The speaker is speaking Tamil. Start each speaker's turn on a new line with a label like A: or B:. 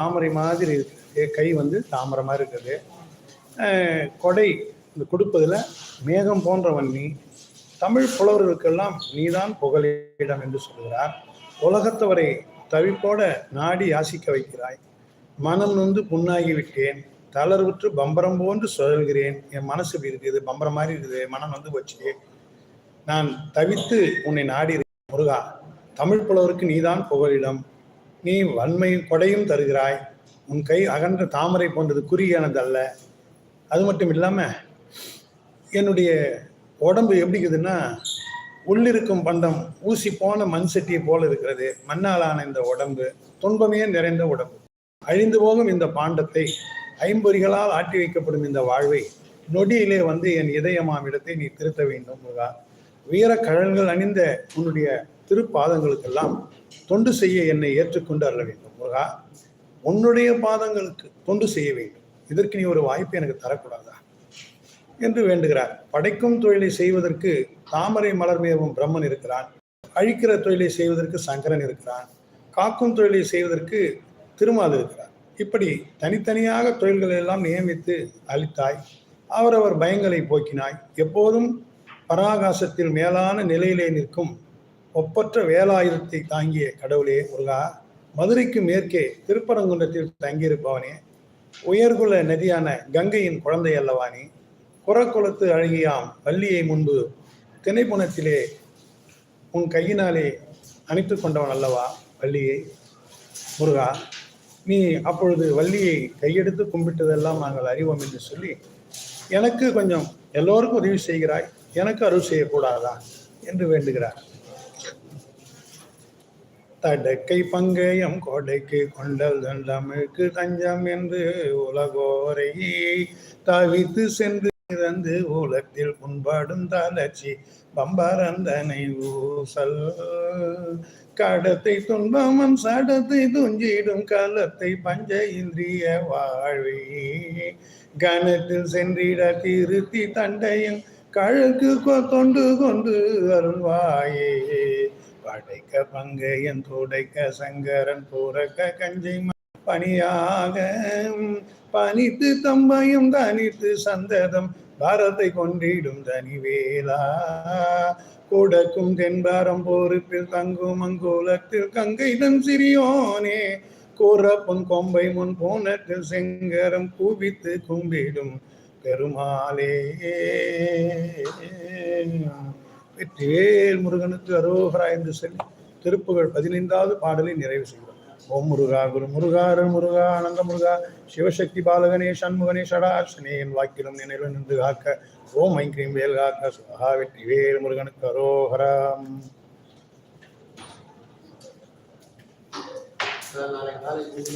A: தாமரை மாதிரி இருக்குது கை வந்து தாமரை மாதிரி இருக்குது. கொடை இந்த கொடுப்பதில் மேகம் போன்றவன் நீ. தமிழ் புலவர்களுக்கெல்லாம் நீதான் புகழிடம் என்று சொல்கிறார். உலகத்தவரை தவிப்போட நாடி யாசிக்க வைக்கிறாய். மனம் நொந்து புண்ணாகி விட்டேன் தளர்வுற்று பம்பரம் போன்று சுழல்கிறேன். என் மனசு இப்படி இருக்குது பம்பரம் மாதிரி இருக்குது மனம் வந்து போச்சு நான் தவித்து உன்னை நாடி முருகா. தமிழ் புலவருக்கு நீதான் புகழிடம் நீ வன்மையும் கொடையும் தருகிறாய். உன் கை அகன்ற தாமரை போன்றது குறியானதல்ல. அது மட்டும் இல்லாமல் என்னுடைய உடம்பு எப்படி இருக்குதுன்னா உள்ளிருக்கும் பண்டம் ஊசி போன மண் சட்டியை போல இருக்கிறது. மண்ணாலான இந்த உடம்பு துன்பமே நிறைந்த உடம்பு. அழிந்து போகும் இந்த பாண்டத்தை ஐம்பொறிகளால் ஆட்டி வைக்கப்படும் இந்த வாழ்வை நொடியிலே வந்து என் இதயமாம் இடத்தை நீ திருத்த வேண்டும் முருகா. வீர கழல்கள் அணிந்த உன்னுடைய திருப்பாதங்களுக்கெல்லாம் தொண்டு செய்ய என்னை ஏற்றுக்கொண்டு அருள வேண்டும். முருகா உன்னுடைய பாதங்களுக்கு தொண்டு செய்ய வேண்டும். இதற்கு நீ ஒரு வாய்ப்பு எனக்கு தரக்கூடாதா? என்று வேண்டுகிறார். படைக்கும் தொழிலை செய்வதற்கு தாமரை மலர் மேவும் பிரம்மன் இருக்கிறான். அழிக்கிற தொழிலை செய்வதற்கு சங்கரன் இருக்கிறான். காக்கும் தொழிலை செய்வதற்கு திருமால் இருக்கிறார். இப்படி தனித்தனியாக தொழில்களை எல்லாம் நியமித்து அளித்தாய் அவரவர் பயங்களை போக்கினாய் எப்போதும் பராகாசத்தில் மேலான நிலையிலே நிற்கும் ஒப்பற்ற வேலாயுதத்தை தாங்கிய கடவுளே முருகா மதுரைக்கு மேற்கே திருப்பரங்குன்றத்தில் தங்கியிருப்பவனே உயர்குல நதியான கங்கையின் குழந்தை அல்லவானே புறக்குலத்து அழகியாம் வள்ளியை முன்பு திணைப்புணத்திலே உன் கையினாலே அணைத்து கொண்டவன் அல்லவா வள்ளியை முருகா நீ அப்பொழுது வள்ளியை கையெடுத்து கும்பிட்டதெல்லாம் நாங்கள் அறிவோம் என்று சொல்லி எனக்கு கொஞ்சம் எல்லோருக்கும் உதவி செய்கிறாய் எனக்கு அருள் செய்யக்கூடாதா என்று வேண்டுகிறார். தடக்கை பங்கயம் கொடைக்கு கொண்டல் தண்டமிழ்க்கு தஞ்சம் என்று உலகோரை தவித்து சென்று இறந்து உலகத்தில் புண்பாடும் தளர்ச்சி பம்பரந்தனை ஊசல். கடத்தை துன்பமும் சடத்தை துஞ்சிடும் காலத்தை பஞ்ச இந்திரிய வாழ்வே. கனத்தில் சென்றிட திருத்தி தண்டையும் கழுக்கு தொண்டு கொண்டு அருள்வாயே. படைக்க பங்கையன் துடைக்க சங்கரன் பூரக்க கஞ்சை பணியாக பனித்து தம்பையும் தனித்து சந்ததம் பாரத்தை கொண்டிடும் தனிவேலா. கொடக்கும் தென்பாரம் போருப்பில் தங்கும் அங்கோலத்தில் கங்கை தன் சிறியோனே. கூற கொம்பை முன் போனத்தில் செங்கரம் கூவித்து கும்பிடும் பெருமாளே. வெற்றிவேல் முருகனுக்கு அரோகரா என்று சொல்லி திருப்புகழ் பதினைந்தாவது பாடலை நிறைவு செய்கிறோம். ஓம் முருகா குரு முருகா அருள் முருகா ஆனந்த முருகா சிவசக்தி பாலகனே சண்முகனே சடாசனே என் வாக்கிலும் நினைவில் நின்று காக்க ஓம் ஐங்கிரீம் வேல் காக்க சுகா வெற்றிவேல் முருகனுக்கு அரோகரம்
B: நாளை